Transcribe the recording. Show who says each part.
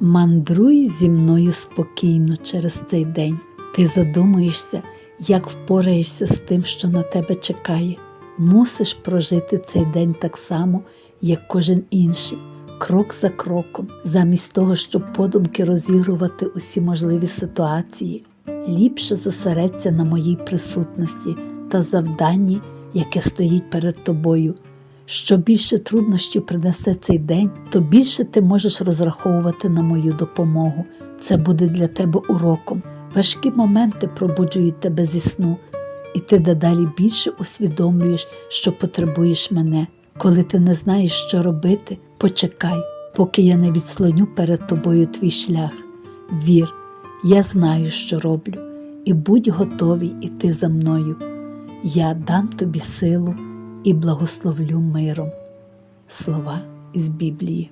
Speaker 1: Мандруй зі мною спокійно через цей день. Ти задумуєшся, як впораєшся з тим, що на тебе чекає. Мусиш прожити цей день так само, як кожен інший, крок за кроком, замість того, щоб подумки розігрувати усі можливі ситуації. Ліпше зосередься на моїй присутності та завданні, яке стоїть перед тобою. Що більше труднощів принесе цей день, то більше ти можеш розраховувати на мою допомогу. Це буде для тебе уроком. Важкі моменти пробуджують тебе зі сну, і ти дедалі більше усвідомлюєш, що потребуєш мене. Коли ти не знаєш, що робити, почекай, поки я не відслоню перед тобою твій шлях. Вір, я знаю, що роблю, і будь готовий іти за мною. Я дам тобі силу і благословлю миром. Слова з Біблії.